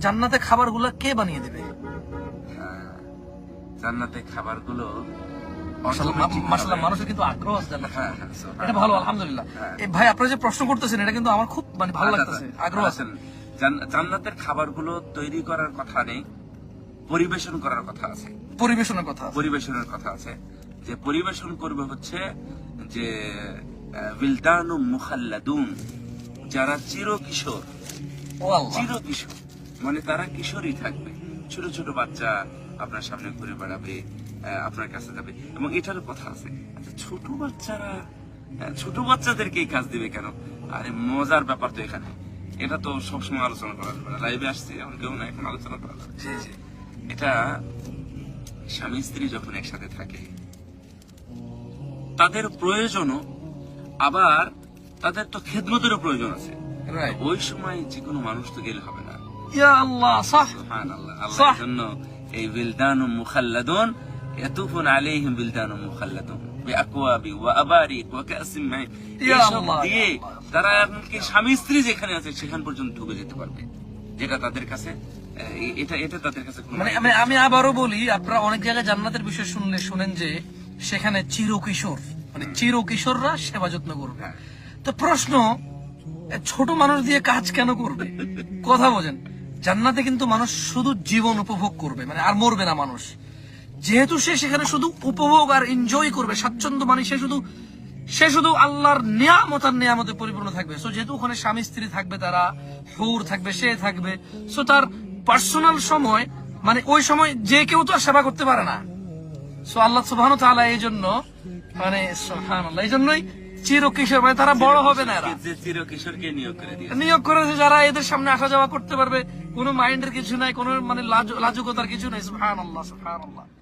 জান্নাতে খাবারগুলো কে বানিয়ে দেবে? হ্যাঁ, জান্নাতে খাবারগুলো মাসাল্লাহ মানুষের কিন্তু আগ্রহ আছে জান্নাত হ্যাঁ, হ্যাঁ, so, এটা ভালো আলহামদুলিল্লাহ। ভাই আপনারা যে প্রশ্ন করতেছেন এটা কিন্তু আমার খুব মানে ভালো আচ্ছা, লাগতেছে আচ্ছা, আগ্রহ আছে। জান্নাতের খাবারগুলো তৈরি করার কথা নেই পরিবেশন করার কথা আছে। পরিবেশনের কথা আছে। পরিবেশনের কথা আছে। যে পরিবেশন করবে হচ্ছে যে মুখাল্লাদুন যারা চির কিশোর মানে তারা কিশোরই থাকবে। ছোট ছোট বাচ্চা আপনার সামনে ঘুরে বেড়াবে আপনার কাছে যাবে। এবং এটারও কথা আছে। আচ্ছা, ছোট বাচ্চারা ছোট বাচ্চাদেরকে এই কাজ দিবে কেন? আরে মজার ব্যাপার তো এখানে। এটা তো সবসময় আলোচনা করা যাবে না। লাইভে আসছে এখন কেউ না এখন আলোচনা করা যাবে। এটা স্বামী স্ত্রী যখন একসাথে থাকে তাদের প্রয়োজনও আবার তাদের তো খেদমতেরও প্রয়োজন আছে। ওই সময় যে কোনো মানুষ তো গেলে হবে না। ইয়া আল্লাহ সাহ। সুবহানাল্লাহ صح. আল্লাহর জন্য এই বিলদানু মুখাল্লাদুন ইয়াতুফুন আলাইহিম বিলদানু মুখাল্লাদুন বিআকওয়াবি ওয়া আবারিক ওয়া কাসিম আল্লাহ, দিয়ে। তারা এমনকি স্বামী স্ত্রী যেখানে আছে সেখান পর্যন্ত ঢুকে যেতে পারবে যেটা তাদের কাছে এটা এটা তাদের কাছে কোনো মানে আমি আবারও বলি আপনারা অনেক জায়গায় জান্নাতের বিষয় শুনলে শুনেন যে সেখানে চিরকিশোর মানে চিরকিশোররা সেবা যত্ন করবে। হ্যাঁ। তো প্রশ্ন ছোট মানুষ দিয়ে কাজ কেন করবে? কথা বোঝেন। জান্নাতে কিন্তু মানুষ শুধু জীবন উপভোগ করবে মানে আর মরবে না মানুষ। যেহেতু সে সেখানে শুধু উপভোগ আর এনজয় করবে, স্বাচ্ছন্দ্য মানে সে শুধু সে শুধু আল্লাহর নিয়ামত আর নিয়ামতে পরিপূর্ণ থাকবে। সো যেহেতু ওখানে স্বামী, স্ত্রী থাকবে, তারা হুর থাকবে, সে থাকবে সো তার পার্সোনাল সময় মানে ওই সময় যে কেউ তো আর সেবা করতে পারে না। সো আল্লাহ তাআলা এই জন্য মানে এই জন্যই চির কিশোর মানে তারা বড় হবে না যে নিয়োগ করে নিয়োগ করেছে যারা এদের সামনে আসা যাওয়া করতে পারবে। কোনো মাইন্ডের কিছু নাই কোন মানে লাজ- লাজুকতার কিছু নাই সুবহানাল্লাহ সুবহানাল্লাহ।